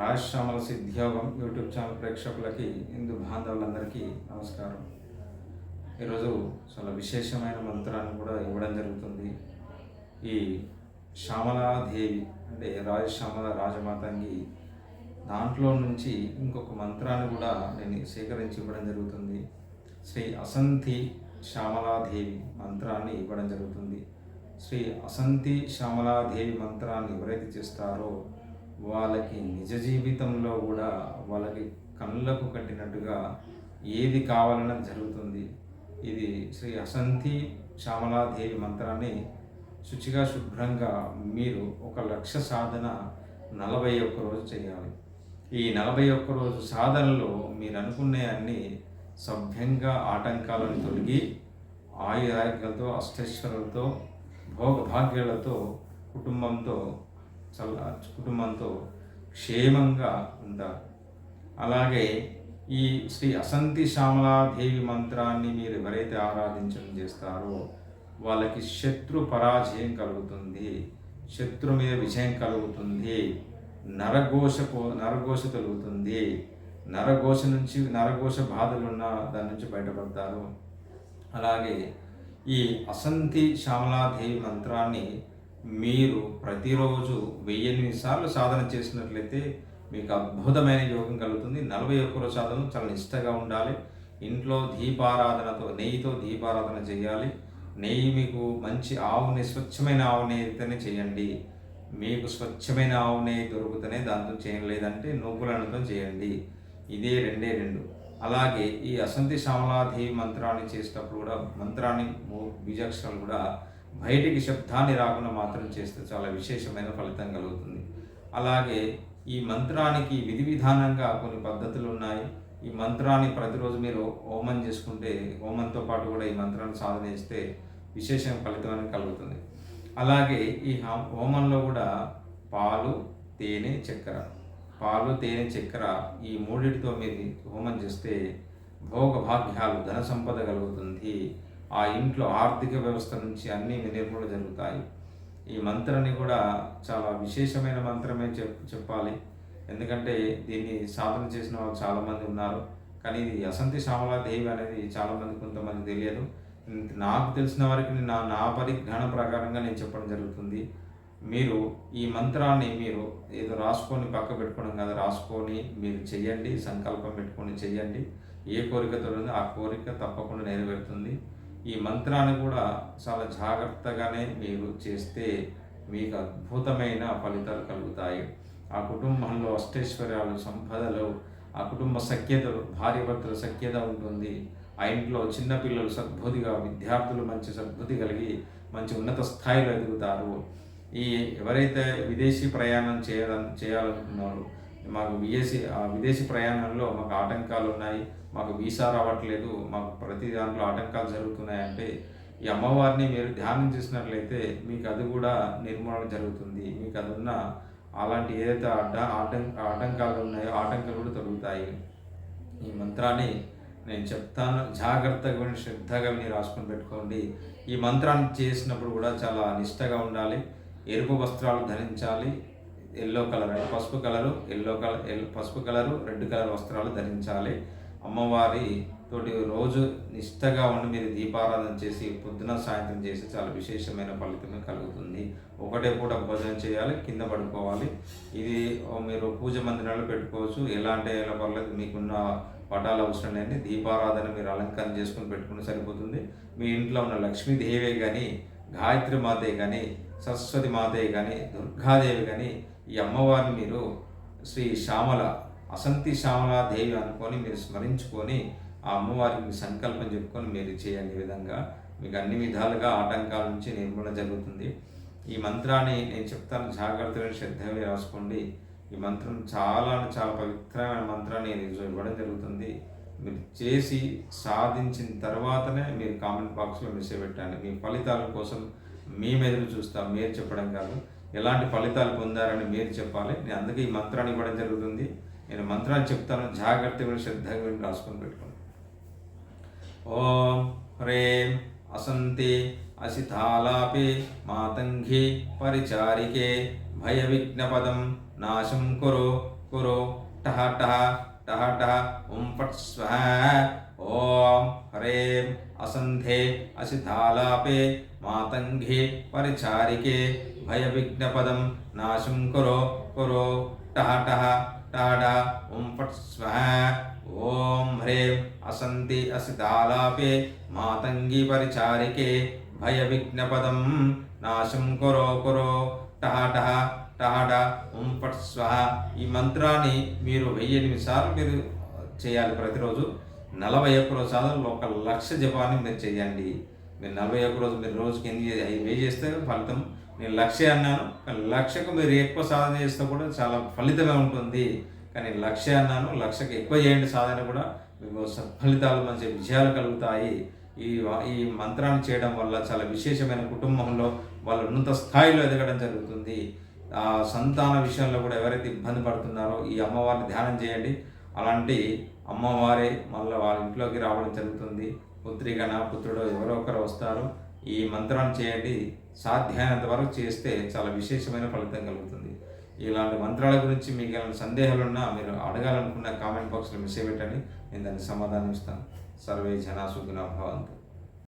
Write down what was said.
Rajashyamala సిద్ధ్యోగం YouTube channel ప్రేక్షకులకి హిందూ బాంధవులందరికీ నమస్కారం. ఈరోజు చాలా విశేషమైన మంత్రాన్ని కూడా ఇవ్వడం జరుగుతుంది. ఈ శ్యామలాదేవి అంటే రాజశ్యామల రాజమాతంగి దాంట్లో నుంచి ఇంకొక మంత్రాన్ని కూడా నేను సేకరించి ఇవ్వడం జరుగుతుంది. శ్రీ అసంతి శ్యామలాదేవి మంత్రాన్ని ఇవ్వడం జరుగుతుంది. శ్రీ అసంతి శ్యామలాదేవి మంత్రాన్ని ఎవరైతే చేస్తారో వాళ్ళకి నిజ జీవితంలో కూడా వాళ్ళకి కళ్ళకు కట్టినట్టుగా ఏది కావాలన్నా జరుగుతుంది. ఇది శ్రీ అసంతి శ్యామలాదేవి మంత్రాన్ని శుచిగా శుభ్రంగా మీరు ఒక లక్ష్య సాధన నలభై ఒక్క రోజు చేయాలి. ఈ నలభై ఒక్క రోజు సాధనలో మీరు అనుకునే అన్ని సభ్యంగా ఆటంకాలను తొలగి ఆయురారోగ్యాలతో అష్టైశ్వర్యాలతో భోగభాగ్యాలతో కుటుంబంతో చల్ల కుటుంబంతో క్షేమంగా ఉంటారు అలాగే ఈ శ్రీ అసంతి శ్యామలాదేవి మంత్రాన్ని మీరు ఎవరైతే ఆరాధించడం చేస్తారో వాళ్ళకి శత్రు పరాజయం కలుగుతుంది శత్రు మీద విజయం కలుగుతుంది నరఘోష నరఘోష కలుగుతుంది నరఘోష నుంచి నరఘోష బాధలు ఉన్న దాని నుంచి బయటపడతారు. అలాగే ఈ అసంతి శ్యామలాదేవి మంత్రాన్ని మీరు ప్రతిరోజు వెయ్యి సార్లు సాధన చేసినట్లయితే మీకు అద్భుతమైన యోగం కలుగుతుంది. నలభై ఒక్క సాధన చాలా నిష్టగా ఉండాలి. ఇంట్లో దీపారాధనతో నెయ్యితో దీపారాధన చేయాలి. నెయ్యి మీకు మంచి ఆవు నెయ్యి స్వచ్ఛమైన ఆవు నెయ్యితోనే చేయండి. మీకు స్వచ్ఛమైన ఆవు నెయ్యి దొరుకుతూనే దాంతో చేయలేదంటే నువ్వులతో చేయండి. ఇదే రెండే రెండు. అలాగే ఈ అసంతి శ్యామలాదేవి మంత్రాన్ని చేసేటప్పుడు కూడా మంత్రాన్ని బీజాక్షరాలు కూడా బయటికి శబ్దాన్ని రాకుండా మాత్రం చేస్తే చాలా విశేషమైన ఫలితం కలుగుతుంది. అలాగే ఈ మంత్రానికి విధి విధానంగా కొన్ని పద్ధతులు ఉన్నాయి. ఈ మంత్రాన్ని ప్రతిరోజు మీరు హోమం చేసుకుంటే హోమంతో పాటు కూడా ఈ మంత్రాన్ని సాధన చేస్తే విశేషమైన ఫలితం అనేది కలుగుతుంది. అలాగే ఈ హా- హోమంలో కూడా పాలు తేనె చక్కెర. పాలు తేనె చక్కెర ఈ మూడింటితో మీరు హోమం చేస్తే భోగ భాగ్యాలు ధన సంపద కలుగుతుంది. ఆ ఇంట్లో ఆర్థిక వ్యవస్థ నుంచి అన్ని నిర్మూలన జరుగుతాయి. ఈ మంత్రాన్ని కూడా చాలా విశేషమైన మంత్రమే చెప్ చెప్పాలి. ఎందుకంటే దీన్ని సాధన చేసిన వాళ్ళు చాలామంది ఉన్నారు. కానీ ఇది అసంతి శ్యామలా దేవి అనేది చాలామంది కొంతమంది తెలియదు. నాకు తెలిసిన వారికి నా నా పరిజ్ఞానం ప్రకారంగా నేను చెప్పడం జరుగుతుంది. మీరు ఈ మంత్రాన్ని మీరు ఏదో రాసుకొని పక్క పెట్టుకోవడం కదా రాసుకొని మీరు చెయ్యండి సంకల్పం పెట్టుకొని చెయ్యండి. ఏ కోరికతో ఉందో ఆ కోరిక తప్పకుండా నెరవేరుతుంది. ఈ మంత్రాన్ని కూడా చాలా జాగ్రత్తగానే మీరు చేస్తే మీకు అద్భుతమైన ఫలితాలు కలుగుతాయి. ఆ కుటుంబంలో అష్టైశ్వర్యాలు సంపదలు ఆ కుటుంబ సఖ్యతలు భార్యభర్తల సఖ్యత ఉంటుంది. ఆ ఇంట్లో చిన్నపిల్లలు సద్బుద్ధిగా విద్యార్థులు మంచి సద్బుద్ధి కలిగి మంచి ఉన్నత స్థాయిలో ఎదుగుతారు. ఈ ఎవరైతే విదేశీ ప్రయాణం చేయాలని చేయాలనుకున్నారో మాకు విదేశీ ఆ విదేశీ ప్రయాణంలో మాకు ఆటంకాలు ఉన్నాయి. మాకు వీసా రావట్లేదు. మాకు ప్రతి దాంట్లో ఆటంకాలు జరుగుతున్నాయంటే ఈ అమ్మవారిని మీరు ధ్యానం చేసినట్లయితే మీకు అది కూడా నిర్మూలన జరుగుతుంది. మీకు అది ఉన్న అలాంటి ఏదైతే అడ్డ ఆటం ఆటంకాలు ఉన్నాయో ఆటంకాలు కూడా తొలుగుతాయి. ఈ మంత్రాన్ని నేను చెప్తాను. జాగ్రత్తగా విని శ్రద్ధగా విని రాసుకొని పెట్టుకోండి. ఈ మంత్రాన్ని చేసినప్పుడు కూడా చాలా నిష్టగా ఉండాలి. ఎరుపు వస్త్రాలు ధరించాలి. ఎల్లో కలర్ అంటే పసుపు కలరు ఎల్లో కలర్ ఎల్ పసుపు కలరు రెడ్ కలర్ వస్త్రాలు ధరించాలి. అమ్మవారి తోటి రోజు నిష్టగా ఉండి మీరు దీపారాధన చేసి పొద్దున సాయంత్రం చేసి చాలా విశేషమైన ఫలితం కలుగుతుంది. ఒకటే పూట భోజనం చేయాలి కింద పడుకోవాలి. ఇది మీరు పూజ మందిరాలు పెట్టుకోవచ్చు. ఎలా అంటే ఎలా పర్లేదు మీకున్న పటాలు అవసరం లేని దీపారాధన మీరు అలంకరణ చేసుకుని పెట్టుకుని సరిపోతుంది. మీ ఇంట్లో ఉన్న లక్ష్మీదేవే కానీ గాయత్రి మాతే కానీ సరస్వతి మాతే కానీ దుర్గాదేవి కానీ ఈ అమ్మవారిని మీరు శ్రీ శ్యామల అసంతి శ్యామల దేవి అనుకొని మీరు స్మరించుకొని ఆ అమ్మవారికి మీ సంకల్పం చెప్పుకొని మీరు చేయండి విధంగా. మీకు అన్ని విధాలుగా ఆటంకాల నుంచి నిర్మూలన జరుగుతుంది. ఈ మంత్రాన్ని నేను చెప్తాను జాగ్రత్తగా శ్రద్ధగా రాసుకోండి. ఈ మంత్రం చాలా చాలా పవిత్రమైన మంత్రాన్ని నేను ఇవ్వడం జరుగుతుంది. మీరు చేసి సాధించిన తర్వాతనే మీరు కామెంట్ బాక్స్లో మెసేజ్ పెట్టండి. మీ ఫలితాల కోసం మేము ఎదురు చూస్తాం మీరు చెప్పడం కాదు. ఎలాంటి ఫలితాలు పొందారని మీరు చెప్పాలి. నేను అందుకే ఈ మంత్రాన్ని ఇవ్వడం జరుగుతుంది. నేను మంత్రాన్ని చెప్తాను. జాగ్రత్తగా శ్రద్ధగా రాసుకొని పెట్టుకోండి. ఓం హ్రేం అసంతి అసితాలాపే మాతంగి పరిచారికే భయ విఘ్నపదం నాశం కురు కురు టహ టహ టహ టహ ఓం ఫట్ స్వహ ఓం హ్రేం అసంధే అసిధాలాపే మాతంఘే పరిచారికే భయ విఘ్నపదం నాశం కురో కురో టహ టహ టహ ఓం ఫట్ స్వహ ఓం హ్రేం అసంతి అసిధాలాపే మాతంగి పరిచారికే భయ విఘ్నపదం నాశం కురో టహాటహ టహ టహ ఓం ఫట్ స్వహ ఈ మంత్రాన్ని మీరు వెయ్యి ఎనిమిది సార్లు మీరు చేయాలి ప్రతిరోజు. నలభై ఒక్క రోజు సాధనలో ఒక లక్ష జపాన్ని మీరు చేయండి. మీరు నలభై ఒక్క రోజు మీరు రోజుకి ఎన్ని అవి వే చేస్తే ఫలితం నేను లక్ష అన్నాను. కానీ లక్షకు మీరు ఎక్కువ సాధన చేస్తే కూడా చాలా ఫలితమే ఉంటుంది. కానీ లక్ష అన్నాను లక్షకు ఎక్కువ చేయండి సాధన కూడా మీకు సత్ఫలితాలు మంచి విజయాలు కలుగుతాయి. ఈ ఈ మంత్రాన్ని చేయడం వల్ల చాలా విశేషమైన కుటుంబంలో వాళ్ళు ఉన్నత స్థాయిలో ఎదగడం జరుగుతుంది. ఆ సంతాన విషయంలో కూడా ఎవరైతే ఇబ్బంది పడుతున్నారో ఈ అమ్మవారిని ధ్యానం చేయండి. అలాంటి అమ్మవారే మళ్ళీ వాళ్ళ ఇంట్లోకి రావడం జరుగుతుంది. పుత్రికన పుత్రుడు ఎవరో ఒకరు వస్తారు. ఈ మంత్రాన్ని చేయండి. సాధ్యమైనంత వరకు చేస్తే చాలా విశేషమైన ఫలితం కలుగుతుంది. ఇలాంటి మంత్రాల గురించి మీకు ఏమైనా సందేహాలు ఉన్నా మీరు అడగాలనుకున్న కామెంట్ బాక్స్లో మెసేజ్ పెట్టండి. నేను దానికి సమాధానం ఇస్తాను సర్వే జనా సుఖినో భవంతు.